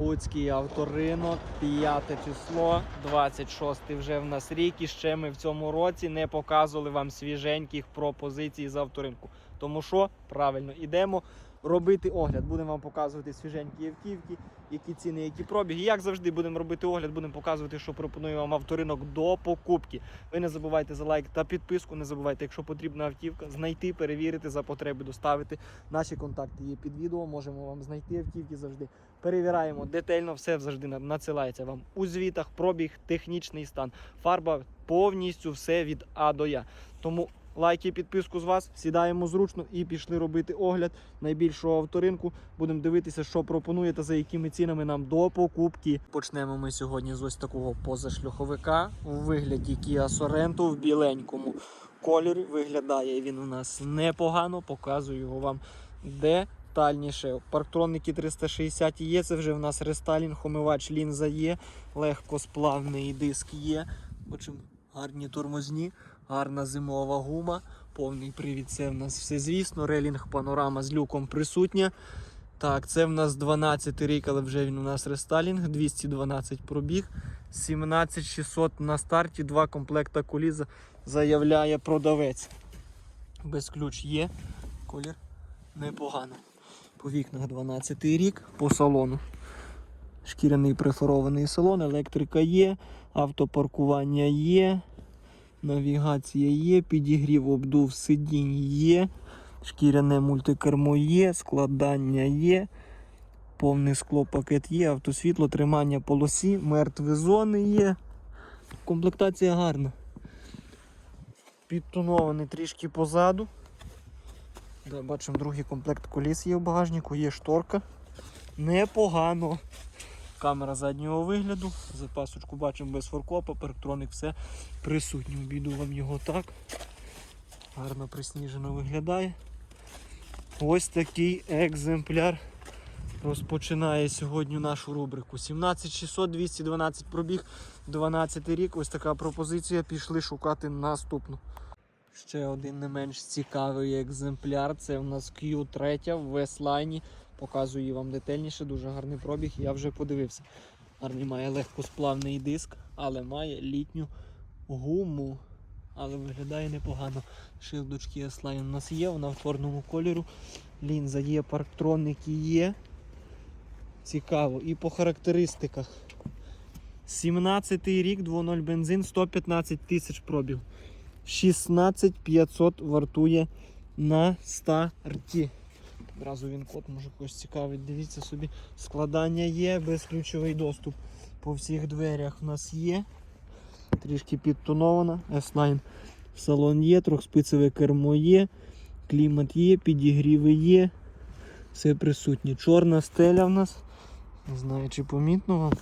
Луцький авторинок, 5 число, 26 вже в нас рік. І ще ми в цьому році не показували вам свіженьких пропозицій з авторинку. Тому що правильно ідемо робити огляд. Будемо вам показувати свіженькі автівки, які ціни, які пробіги. Як завжди, будемо робити огляд, будемо показувати, що пропонує вам авторинок до покупки. Ви не забувайте за лайк та підписку. Не забувайте, якщо потрібна автівка, знайти, перевірити за потреби, доставити. Наші контакти є під відео. Можемо вам знайти автівки завжди. Перевіряємо детально, все завжди надсилається вам у звітах, пробіг, технічний стан, фарба повністю все від А до Я. Тому лайк і підписку з вас, сідаємо зручно і пішли робити огляд найбільшого авторинку. Будемо дивитися, що пропонує та за якими цінами нам до покупки. Почнемо ми сьогодні з ось такого позашлюховика у вигляді Kia Sorento в біленькому кольорі. Виглядає він у нас непогано, показую його вам детальніше. Парктроники 360 є, це вже в нас рестайлінг, омивач лінза є, легкосплавний диск є. Бачимо гарні тормозні, гарна зимова гума, повний привід. Це в нас все звісно. Релінг панорама з люком присутня. Так, це в нас 12 рік, але вже він у нас рестайлінг, 212 пробіг, 17600 на старті, два комплекта коліза заявляє продавець. Без ключ є, колір непогано. По вікнах 12 рік, по салону. Шкіряний префорований салон, електрика є, автопаркування є, навігація є, підігрів обдув сидінь є, шкіряне мультикермо є, складання є, повний склопакет є, автосвітло, тримання полосі, мертві зони є. Комплектація гарна. Підтонований трішки позаду. Бачимо, другий комплект коліс є в багажнику, є шторка. Непогано. Камера заднього вигляду. Запасочку бачимо без форкопа, парктроник все присутній. Обійду вам його так. Гарно присніжено виглядає. Ось такий екземпляр розпочинає сьогодні нашу рубрику. 17600, 212 пробіг, 12 рік. Ось така пропозиція. Пішли шукати наступну. Ще один не менш цікавий екземпляр. Це у нас Q3 в веслайні. Показую вам детальніше, дуже гарний пробіг. Я вже подивився. Гарний має легкосплавний диск, але має літню гуму. Але виглядає непогано. Шилдочки S-Line у нас є, вона в чорному кольору. Лінза є, парктроники є. Цікаво. І по характеристиках. 17 рік, 2.0 бензин, 115 тисяч пробіг. 16500 вартує на старті. Одразу він код може когось цікавить. Дивіться собі, складання є, безключовий доступ по всіх дверях у нас є. Трішки підтонована. S-Line салон є, трьохспицеве кермо є, клімат є, підігріви є. Все присутнє. Чорна стеля в нас. Не знаю, чи помітно вам.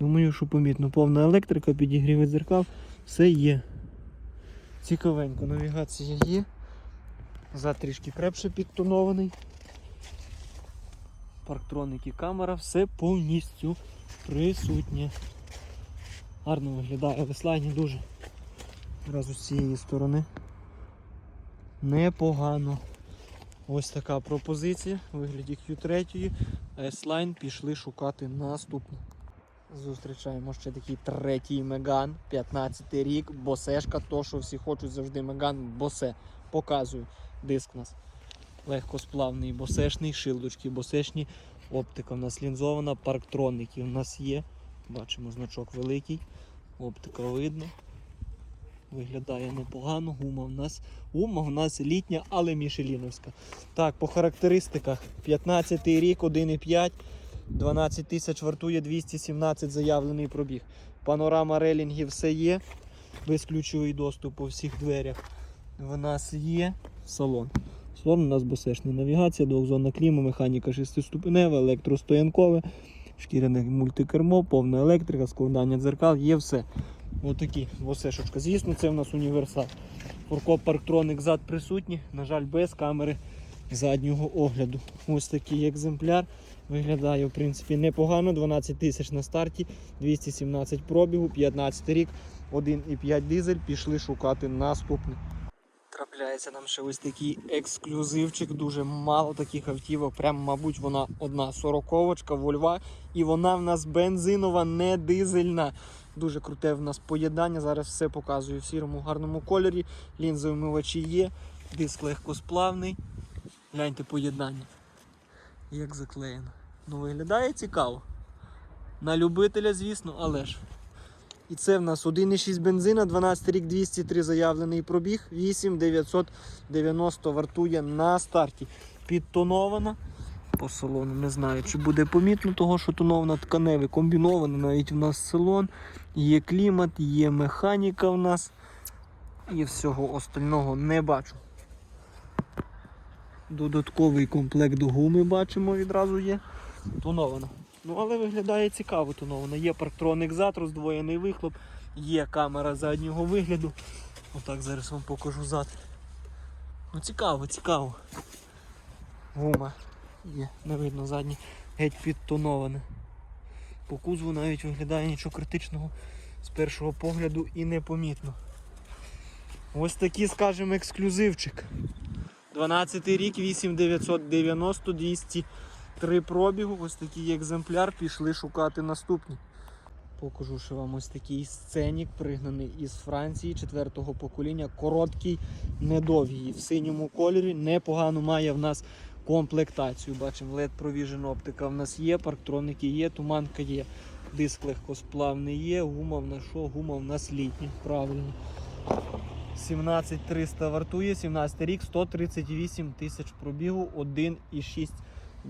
Думаю, що помітно. Повна електрика, підігріви дзеркал, все є. Цікавенько, навігація є. Зад трішки крепше підтонований. Парктроники, камера, все повністю присутнє. Гарно виглядає веслайні дуже. Одразу з цієї сторони. Непогано. Ось така пропозиція у вигляді Q3. S-Line пішли шукати наступну. Зустрічаємо ще такий третій Меган, 15 рік, босешка, то що всі хочуть завжди Меган, босе. Показую. Диск у нас легкосплавний, босешний, шилдочки босешні, оптика в нас лінзована, парктроники у нас є. Бачимо значок великий, оптика видно. Виглядає непогано, гума в нас. Гума в нас літня, але мішеліновська. Так, по характеристиках 15 рік, 1,5. 12 тисяч вартує 217 заявлений пробіг. Панорама релінгів все є. Безключовий доступ по всіх дверях. В нас є салон. Салон у нас босешний. Навігація, двохзонна кліма, механіка шестиступенева, електростоянкове, шкіряне мультикермо, повна електрика, складання дзеркал, є все. Отакі босешечка. Звісно, це в нас універсал. Фуркоп парктроник зад присутні, на жаль, без камери заднього огляду. Ось такий екземпляр. Виглядає в принципі непогано. 12 тисяч на старті, 217 пробігу, 15 рік, 1,5 дизель. Пішли шукати наступний. Трапляється нам ще ось такий ексклюзивчик, дуже мало таких автівок. Прям, мабуть, вона одна сороковочка вольва. І вона в нас бензинова, не дизельна. Дуже круте в нас поєднання. Зараз все показую в сірому гарному кольорі. Лінзовимивачі є, диск легкосплавний. Гляньте поєднання. Як заклеєно. Ну виглядає цікаво. На любителя, звісно, але ж. І це в нас 1,6 бензина, 12 рік 203 заявлений пробіг, 8990 вартує на старті. Підтонована. По салону не знаю, чи буде помітно, того, що тонована тканеве, комбінована навіть в нас салон. Є клімат, є механіка в нас. І всього остального не бачу. Додатковий комплект гуми бачимо відразу є. Тонована. Ну, але виглядає цікаво тонована. Є парктроник зад, роздвоєний вихлоп, є камера заднього вигляду. Отак зараз вам покажу зад. Ну цікаво, цікаво. Гума є, не видно заднє, геть підтоноване. По кузову навіть виглядає нічого критичного з першого погляду і непомітно. Ось такий, скажімо, ексклюзивчик. 12 рік, 8990, 203 пробігу. Ось такий екземпляр. Пішли шукати наступні. Покажу, що вам ось такий сценік, пригнаний із Франції четвертого покоління. Короткий, недовгий. В синьому кольорі непогано має в нас комплектацію. Бачимо, LED Provision оптика в нас є, парктроники є, туманка є. Диск легкосплавний є, гума в нас що? Гума в нас літня. Правильно. 17300 вартує, 17 рік, 138 тисяч пробігу, 1,6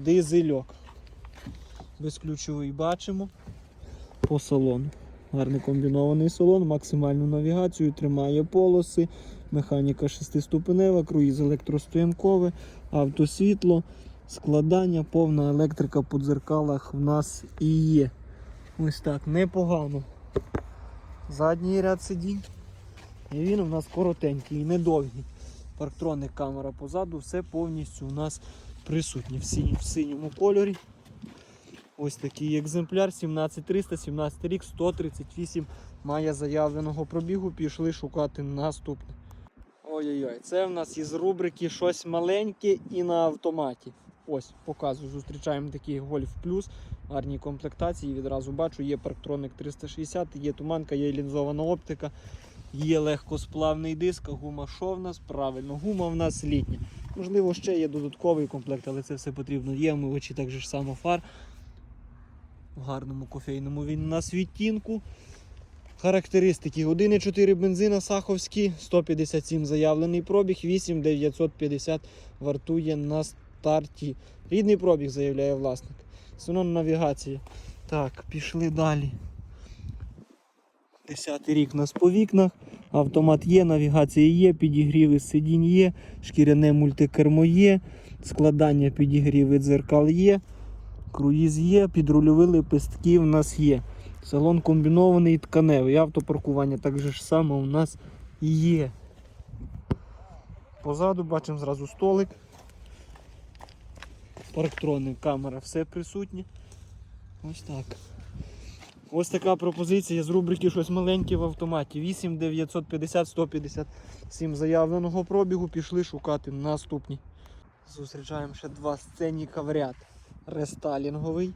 дизельок. Безключовий бачимо по салону. Гарний комбінований салон, максимальну навігацію, тримає полоси, механіка шестиступенева, круїз електростоянкове, автосвітло, складання, повна електрика по дзеркалах в нас і є. Ось так, непогано. Задній ряд сидінь. І він у нас коротенький, недовгий. Парктроник, камера позаду, все повністю у нас присутнє в, синій, в синьому кольорі. Ось такий екземпляр 17300, 17 рік, 138 має заявленого пробігу. Пішли шукати наступне. Ой-ой-ой, це в нас із рубрики щось маленьке і на автоматі. Ось, показую, зустрічаємо такий Golf Plus, гарні комплектації. Відразу бачу, є парктроник 360, є туманка, є лінзована оптика. Є легкосплавний диск, гума що в нас? Правильно, гума в нас літня. Можливо, ще є додатковий комплект, але це все потрібно. Є омивачі так же ж само фар. В гарному кофейному він на світінку. Характеристики 1,4 бензина Саховський, 157 заявлений пробіг, 8950 вартує на старті. Рідний пробіг заявляє власник. Синон навігації. Так, пішли далі. Десятий рік у нас по вікнах. Автомат є, навігація є, підігріви сидінь є, шкіряне мультикермо є, складання підігріви дзеркал є, круїз є, підрульові лепестки в нас є. Салон комбінований тканевий, автопаркування так же ж само у нас є. Позаду бачимо зразу столик. Парктрони, камера, все присутнє. Ось так. Ось така пропозиція з рубрики щось маленьке в автоматі. 8 950 157 заявленого пробігу. Пішли шукати наступні. Зустрічаємо ще два сценіка в ряд. Рестайлінговий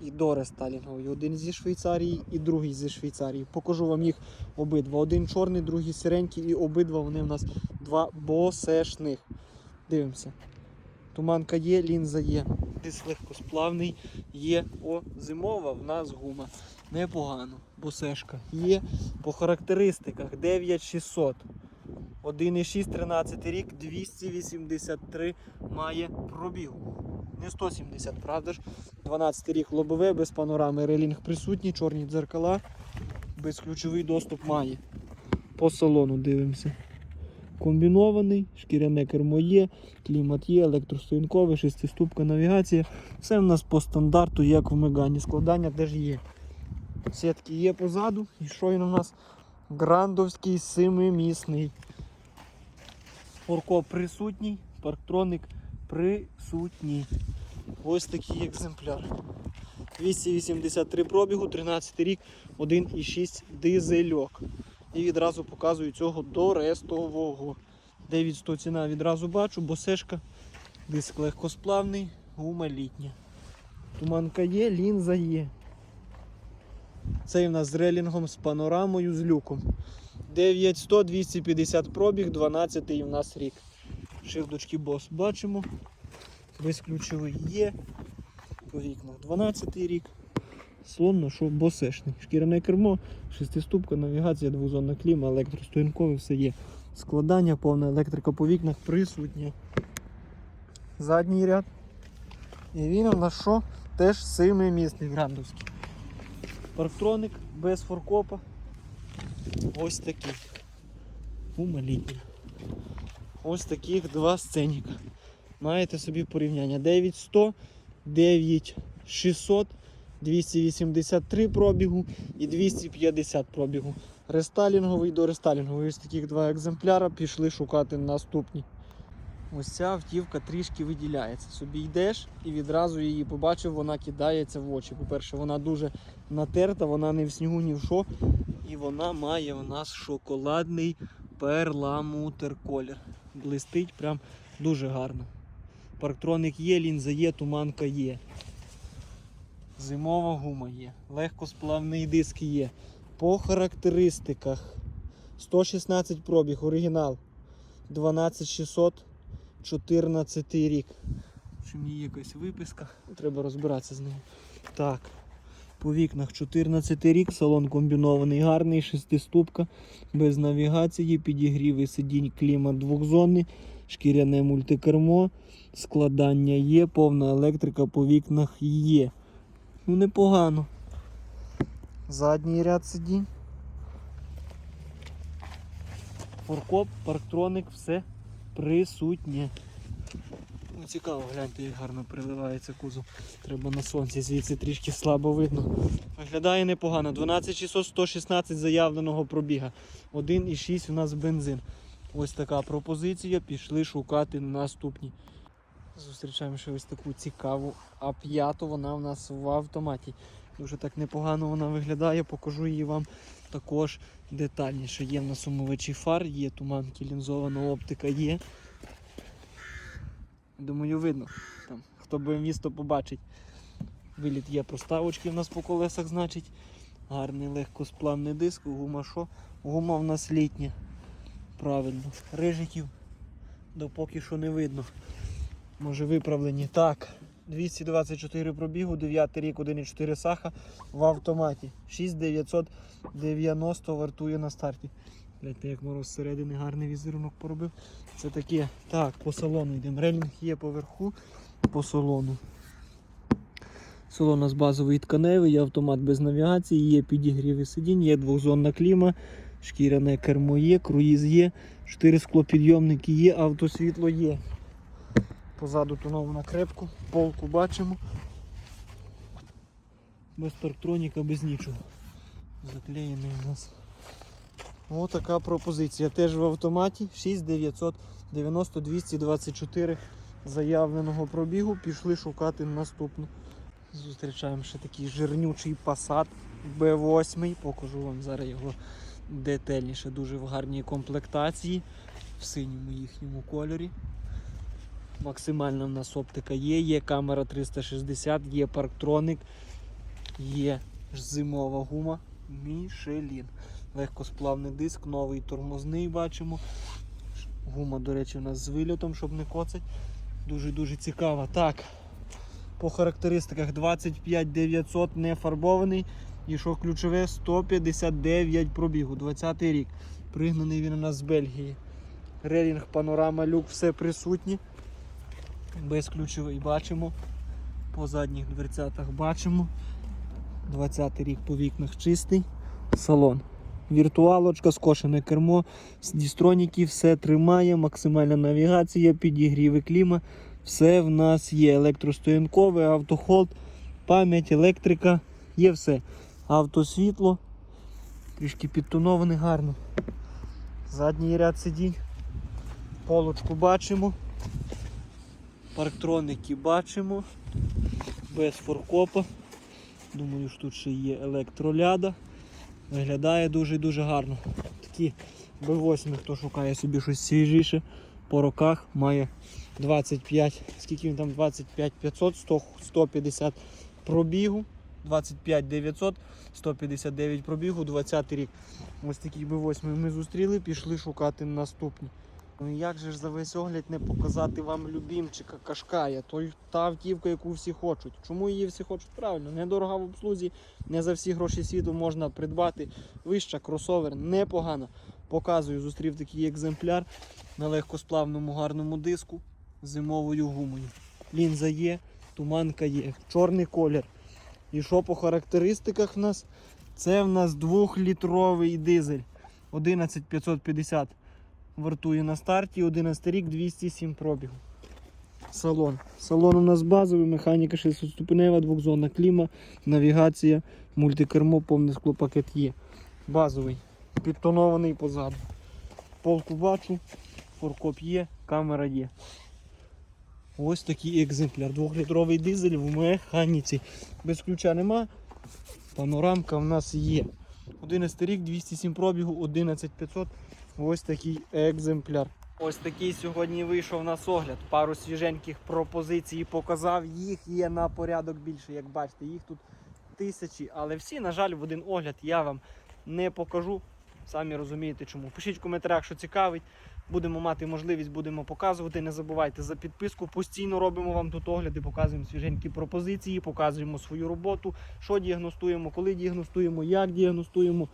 і дорестайлінговий. Один зі Швейцарії і другий зі Швейцарії. Покажу вам їх обидва. Один чорний, другий сиренький, і обидва вони в нас два босешних. Дивимося. Туманка є, лінза є. Диск легкосплавний є. О, зимова в нас гума. Непогано. Босешка є. По характеристиках 9600. 1,6 13 рік, 283 має пробігу. Не 170, правда ж? 12 рік лобове, без панорами релінг присутній, чорні дзеркала, безключовий доступ має. По салону дивимося. Комбінований, шкіряне кермо є, клімат є, електростоянковий, шестиступка навігація. Все в нас по стандарту, як в Мегані. Складання теж є. Сітки є позаду. І що він у нас? Грандовський семимісний. Форко присутній, парктроник присутній. Ось такий екземпляр. 283 пробігу, 13 рік, 1,6 дизельок. І відразу показую цього до рестового. 9100 ціна відразу бачу, босешка, диск легкосплавний, гума літня. Туманка є, лінза є. Цей в нас з релінгом, з панорамою, з люком. 9100, 250 пробіг, 12 в нас рік. Шивдочки бос бачимо. Безключовий є. По вікнах 12 рік. Слонно, що босешний. Шкіряне кермо, шестиступка, навігація, двозонна кліма, електростоянкове, все є. Складання, повна електрика по вікнах присутня. Задній ряд. І він у нас що? Теж семимісний грандовський. Парктроник без форкопа. Ось такий. Умалітня. Ось таких два сценіка. Маєте собі порівняння. 9100, 9600, 283 пробігу і 250 пробігу. Рестайлінговий до рестайлінговий. Ось таких два екземпляра пішли шукати наступні. Ось ця автівка трішки виділяється. Собі йдеш і відразу її побачив, вона кидається в очі. По-перше, вона дуже натерта, вона не в снігу, ні в що. І вона має у нас шоколадний перламутр колір. Блистить прям дуже гарно. Парктроник є, лінза є, туманка є. Зимова гума є. Легкосплавний диск є. По характеристиках 116 пробіг, оригінал 12600, 14 рік. Чи мені якась виписка? Треба розбиратися з ним. Так. По вікнах 14 рік, салон комбінований, гарний, шестиступка, без навігації, підігріви сидінь, клімат двохзонний, шкіряне мультикермо, складання є, повна електрика по вікнах є. Ну непогано. Задній ряд сидінь. Форкоп, парктроник, все присутнє. Ну, цікаво, гляньте, як гарно приливається кузов. Треба на сонці, звідси трішки слабо видно. Виглядає непогано. 12600 116 заявленого пробіга. 1,6 у нас бензин. Ось така пропозиція. Пішли шукати наступні. Зустрічаємо ще ось таку цікаву А5, вона у нас в автоматі. Дуже так непогано вона виглядає, покажу її вам також детальніше. Є в нас умивачі фар, є туманки, лінзована оптика є. Думаю, видно. Там, хто би місто побачить. Виліт є проставочки в нас по колесах, значить. Гарний легкосплавний диск, гума що? Гума в нас літня. Правильно. Рижиків допоки що не видно. Може виправлені. Так. 224 пробігу, 9 рік, 1,4 саха в автоматі. 6990 вартує на старті. Гляньте, як мороз зсередини гарний візерунок поробив. Це таке. Так, по салону йдемо. Релінг є поверху по салону. Салон у нас базовий тканевий, є автомат без навігації, є підігріви сидінь, є двохзонна кліма, шкіряне кермо є, круїз є, 4 склопідйомники є, автосвітло є. Позаду тонована крепку, полку бачимо. Без парктроніка, без нічого. Заклеєний у нас. Ось така пропозиція. Теж в автоматі 6990 224 заявленого пробігу. Пішли шукати наступну. Зустрічаємо ще такий жирнючий Passat B8. Покажу вам зараз його детальніше, дуже в гарній комплектації, в синьому їхньому кольорі. Максимальна в нас оптика є, є камера 360, є парктроник, є зимова гума Michelin. Легкосплавний диск, новий тормозний бачимо. Гума, до речі, у нас з вильотом, щоб не коцать. Дуже-дуже цікава. Так, по характеристиках 25 900 не фарбований. І що ключове 159 пробігу, 20 рік. Пригнаний він у нас з Бельгії. Релінг, панорама, люк, все присутні. Безключовий бачимо. По задніх дверцятах бачимо. 20 рік по вікнах чистий. Салон. Віртуалочка, скошене кермо, з дістроніки, все тримає, максимальна навігація, підігріви кліма. Все в нас є. Електростоянкове, автохолд, пам'ять, електрика, є все. Автосвітло. Трішки підтоноване гарно. Задній ряд сидінь. Полочку бачимо. Парктроники бачимо. Без форкопа. Думаю, що тут ще є електроляда. Виглядає дуже-дуже гарно. Такі Б8, хто шукає собі щось свіжіше, по роках має 25, скільки він там 25 500, 100, 150 пробігу, 25 900, 159 пробігу, 20 рік. Ось такий Б8 ми зустріли, пішли шукати наступні. Ну як же ж за весь огляд не показати вам любімчика Кашкая, той та автівка, яку всі хочуть. Чому її всі хочуть? Правильно, недорога в обслузі, не за всі гроші світу можна придбати. Вища, кросовер, непогано. Показую, зустрів такий екземпляр на легкосплавному гарному диску зимовою гумою. Лінза є, туманка є, чорний колір. І що по характеристиках в нас? Це в нас 2-літровий дизель 11550 вартує на старті, 11 рік, 207 пробігу. Салон. Салон у нас базовий, механіка 6-ступенева, двохзонна кліма, навігація, мультикермо, повний склопакет є. Базовий, підтонований позаду. Полку бачу, форкоп є, камера є. Ось такий екземпляр. Двохлітровий дизель в механіці. Без ключа нема. Панорамка в нас є. 11 рік, 207 пробігу, 11500. Ось такий екземпляр. Ось такий сьогодні вийшов у нас огляд. Пару свіженьких пропозицій показав. Їх є на порядок більше, як бачите, їх тут тисячі, але всі, на жаль, в один огляд я вам не покажу. Самі розумієте чому. Пишіть в коментарях, що цікавить. Будемо мати можливість, будемо показувати. Не забувайте за підписку. Постійно робимо вам тут огляди, показуємо свіженькі пропозиції, показуємо свою роботу, що діагностуємо, коли діагностуємо, як діагностуємо.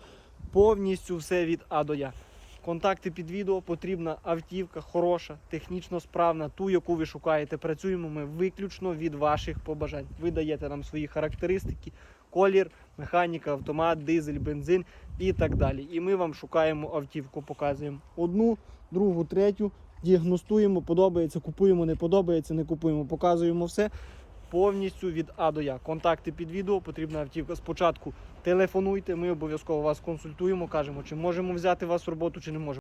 Повністю все від А до Я. Контакти під відео, потрібна автівка, хороша, технічно справна, ту, яку ви шукаєте. Працюємо ми виключно від ваших побажань. Ви даєте нам свої характеристики, колір, механіка, автомат, дизель, бензин і так далі. І ми вам шукаємо автівку, показуємо одну, другу, третю, діагностуємо, подобається, купуємо, не подобається, не купуємо, показуємо все. Повністю від А до Я. Контакти під відео, потрібна автівка. Спочатку телефонуйте, ми обов'язково вас консультуємо, кажемо, чи можемо взяти вас в роботу, чи не можемо.